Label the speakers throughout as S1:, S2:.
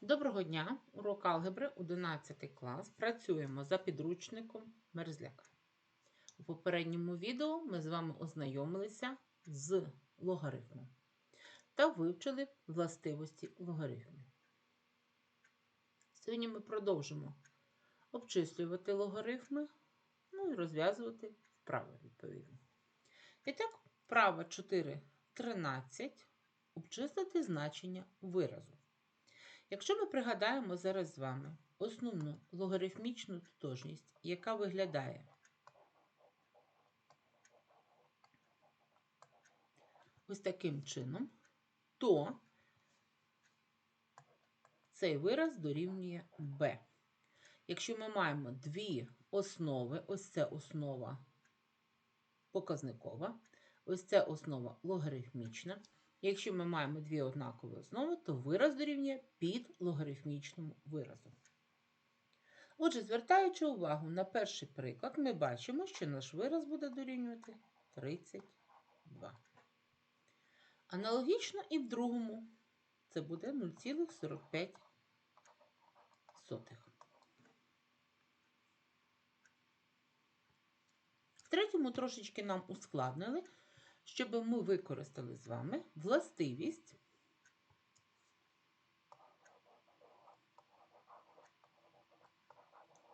S1: Доброго дня! Урок алгебри 11 клас. Працюємо за підручником Мерзляк. У попередньому відео ми з вами ознайомилися з логарифмом та вивчили властивості логарифмів. Сьогодні ми продовжимо обчислювати логарифми, ну і розв'язувати вправи відповідно. І так, вправа 4.13 обчислити значення виразу. Якщо ми пригадаємо зараз з вами основну логарифмічну тотожність, яка виглядає ось таким чином, то цей вираз дорівнює b. Якщо ми маємо дві основи, ось це основа показникова, ось це основа логарифмічна. Якщо ми маємо дві однакові основи, то вираз дорівнює під логарифмічному виразу. Отже, звертаючи увагу на перший приклад, ми бачимо, що наш вираз буде дорівнювати 32. Аналогічно і в другому це буде 0,45. В третьому трошечки нам ускладнили щоб ми використали з вами властивість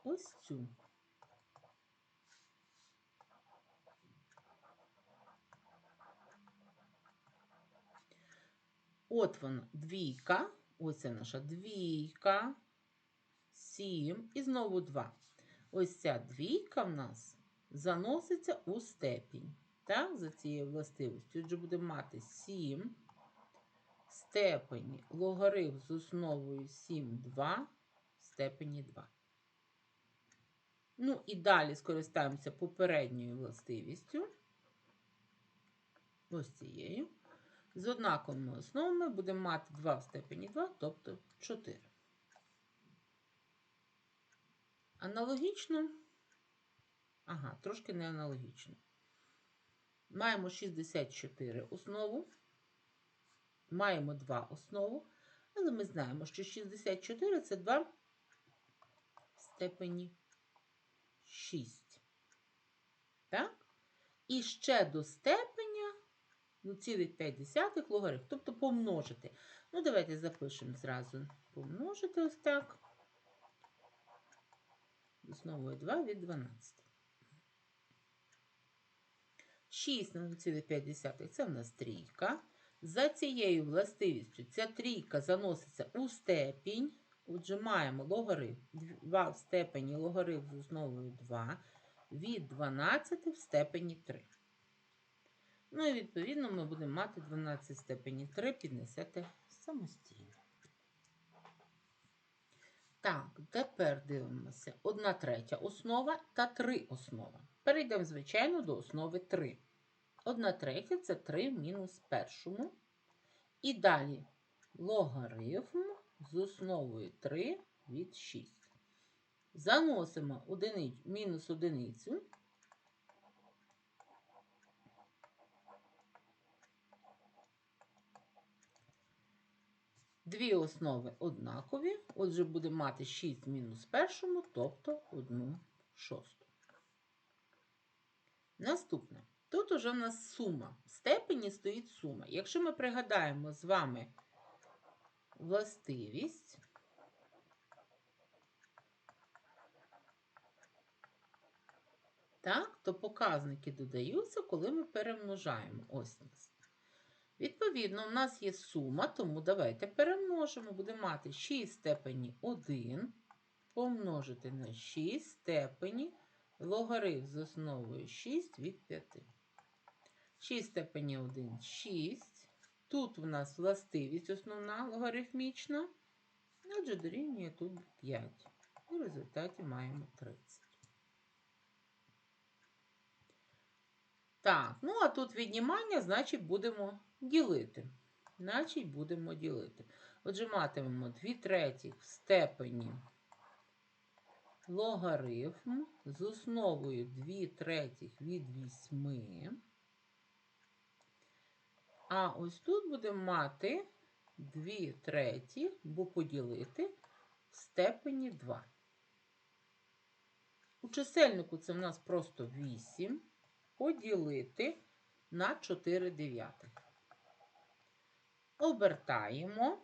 S1: ось цю. От вона двійка, ось наша двійка, сім і знову два. Ось ця двійка в нас заноситься у степінь. Так, за цією властивістю. Отже, будемо мати 7 степені логарифм з основою 7, 2 в степені 2. Ну, і далі скористаємося попередньою властивістю. Ось цією. З однаковими основами будемо мати 2 в степені 2, тобто 4. Аналогічно, ага, трошки не аналогічно. Маємо 64 основу, маємо 2 основу, але ми знаємо, що 64 це 2 в степені 6. Так? І ще до степеня ну, цілих 5 логарифм, тобто помножити. Ну, давайте запишемо зразу помножити ось так. Основою 2 від 12. 6 на 0,5 це в нас трійка. За цією властивістю ця трійка заноситься у степінь. Отже, маємо логарифм 2 в степені логарифм з основою 2 від 12 в степені 3. Ну і відповідно ми будемо мати 12 в степені 3, піднесете самостійно. Так, тепер дивимося: Одна третя основа та три основа. Перейдемо, звичайно, до основи 3. 1 третя це 3 мінус першому. І далі логарифм з основою 3 від 6. Заносимо мінус одиницю. Дві основи однакові, отже, будемо мати 6 мінус першому, тобто 1 шосту. Наступне. Тут уже в нас сума. В степені стоїть сума. Якщо ми пригадаємо з вами властивість, так, то показники додаються, коли ми перемножаємо. Ось нас. Відповідно, в нас є сума, тому давайте перемножимо. Будемо мати 6 степені 1 помножити на 6 степені логарифм з основою 6 від 5. 6 степені 1 6. Тут у нас властивість основна логарифмічна. Отже, дорівнює тут 5. І в результаті маємо 30. Так, ну а тут віднімання, значить, будемо ділити. Значить, будемо ділити. Отже, матимемо 2 третіх в степені логарифм з основою 2 третіх від 8. А ось тут будемо мати 2 треті, бо поділити в степені 2. У чисельнику це в нас просто 8 поділити на 4 дев'ятих. Обертаємо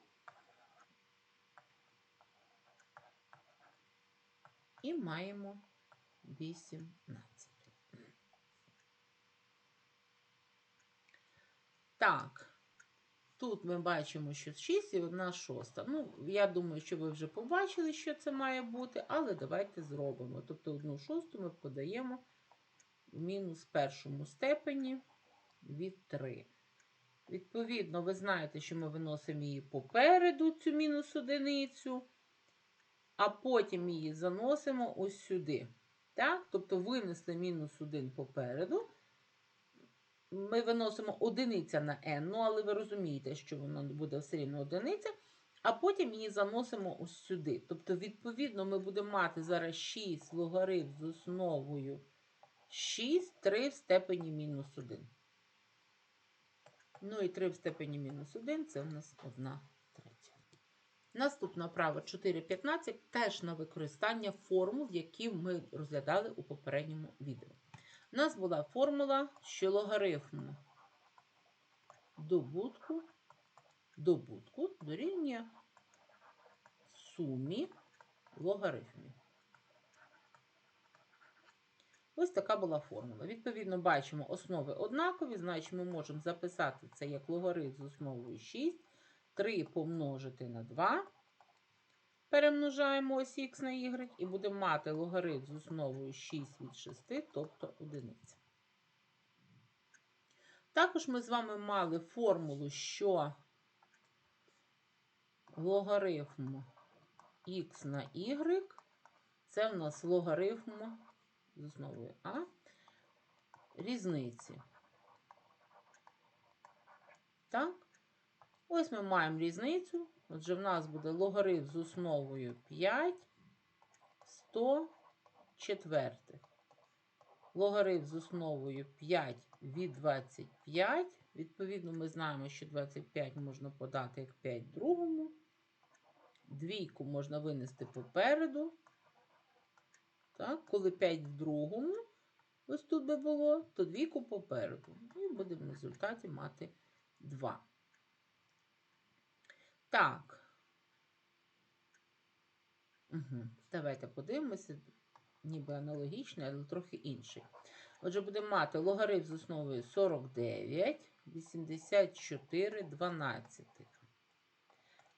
S1: і маємо 18. Так, тут ми бачимо, що 6 і 1 шоста. Ну, я думаю, що ви вже побачили, що це має бути, але давайте зробимо. Тобто 1 шосту ми подаємо в мінус першому степені від 3. Відповідно, ви знаєте, що ми виносимо її попереду, цю мінус одиницю, а потім її заносимо ось сюди. Так? Тобто винесли мінус 1 попереду. Ми виносимо одиниця на n, ну, але ви розумієте, що воно буде все рівно одиниця, а потім її заносимо ось сюди. Тобто, відповідно, ми будемо мати зараз 6 логарифм з основою 6, 3 в степені мінус 1. Ну і 3 в степені мінус 1 це у нас 1 третя. Наступна права 4,15 теж на використання формул, які ми розглядали у попередньому відео. У нас була формула, що логарифм добутку, добутку дорівнює сумі логарифмів. Ось така була формула. Відповідно, бачимо, основи однакові, значить ми можемо записати це як логарифм з основою 6, 3 помножити на 2. Перемножаємо ось х на y і будемо мати логарифм з основою 6 від 6, тобто 1. Також ми з вами мали формулу, що логарифм х на y це в нас логарифм з основою А різниці. Так? Ось ми маємо різницю. Отже, в нас буде логарифм з основою 5, 100 четвертих. Логарифм з основою 5 від 25. Відповідно, ми знаємо, що 25 можна подати як 5 другому. Двійку можна винести попереду. Так, Коли 5 в другому, ось тут би було, то двійку попереду. І будемо в результаті мати 2. Так. Угу. Давайте подивимося, ніби аналогічний, але трохи інший. Отже, будемо мати логарифм з основою 49, 84, 12.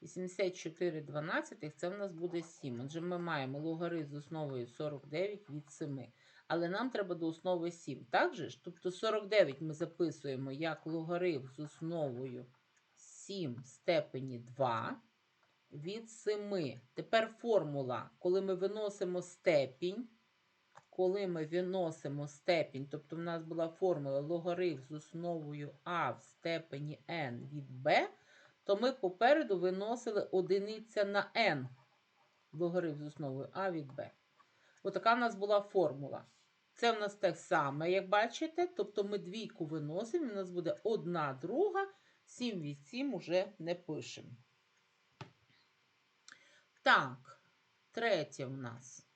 S1: 84 12 це в нас буде 7. Отже, ми маємо логарифм з основою 49 від 7. Але нам треба до основи 7. Так же ж? Тобто 49 ми записуємо як логарифм з основою 7 в степені 2 від 7. Тепер формула, коли ми виносимо степінь, коли ми виносимо степінь, тобто в нас була формула логарифм з основою А в степені n від b, то ми попереду виносили одиниця на n. Логарифм з основою А від b. Отака в нас була формула. Це в нас те саме, як бачите. Тобто ми двійку виносимо, і в нас буде одна друга. 7 від 7 уже не пишемо. Так, третє в нас.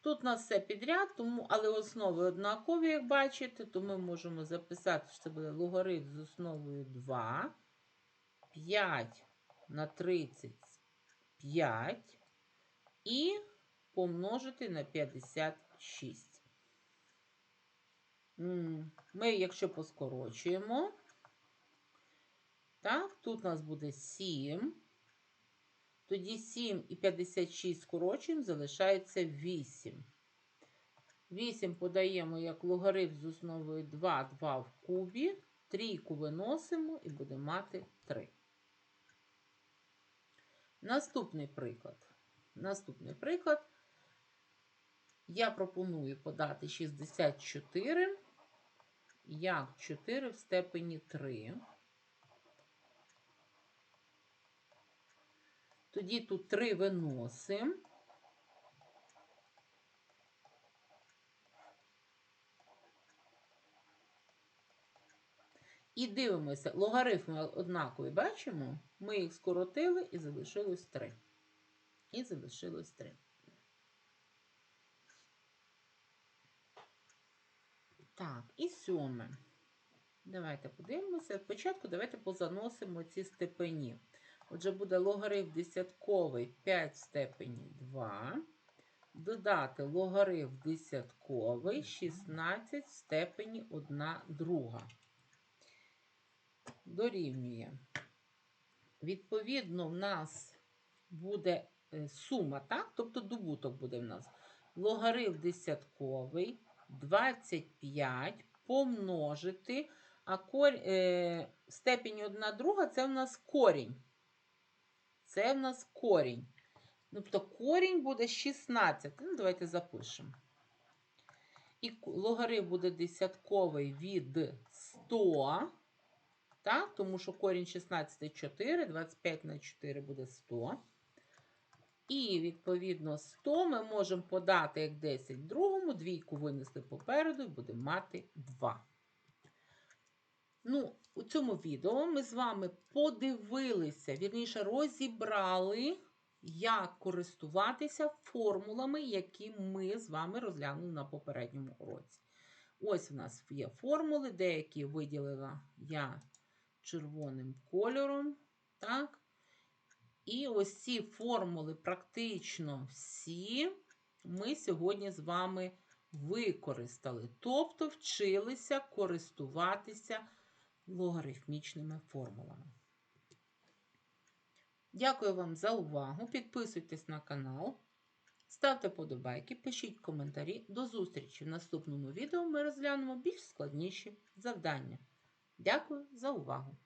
S1: Тут у нас все підряд, тому, але основи однакові, як бачите, то ми можемо записати, що це буде логарифм з основою 2. 5 на 35 і помножити на 56. Ми, якщо поскорочуємо, так, тут у нас буде 7. Тоді 7 і 56 скорочуємо, залишається 8. 8 подаємо як логарифм з основою 2, 2 в кубі. Трійку виносимо і будемо мати 3. Наступний приклад. Наступний приклад. Я пропоную подати 64 як 4 в степені 3. Тоді тут 3 виносимо. І дивимося, логарифми однакові бачимо? Ми їх скоротили і залишилось 3. І залишилось 3. Так, і сьоме. Давайте подивимося. Спочатку давайте позаносимо ці степені. Отже, буде логарифм десятковий 5 в степені 2. Додати логарифм десятковий 16 в степені 1 друга. Дорівнює. Відповідно, в нас буде е, сума, так? Тобто добуток буде в нас. Логарифм десятковий 25 помножити, а кор... е... степінь 1 друга це в нас корінь. Це в нас корінь. Тобто корінь буде 16. Ну, давайте запишемо. І логарифм буде десятковий від 100. Так? Тому що корінь 16 4, 25 на 4 буде 100. І, відповідно, 100 ми можемо подати як 10 другому, двійку винесли попереду і будемо мати 2. Ну, у цьому відео ми з вами подивилися, вірніше, розібрали, як користуватися формулами, які ми з вами розглянули на попередньому уроці. Ось у нас є формули, деякі виділила я червоним кольором. Так? І ось ці формули, практично всі, ми сьогодні з вами використали. Тобто вчилися користуватися логарифмічними формулами. Дякую вам за увагу. Підписуйтесь на канал, ставте подобайки, пишіть коментарі. До зустрічі в наступному відео ми розглянемо більш складніші завдання. Дякую за увагу!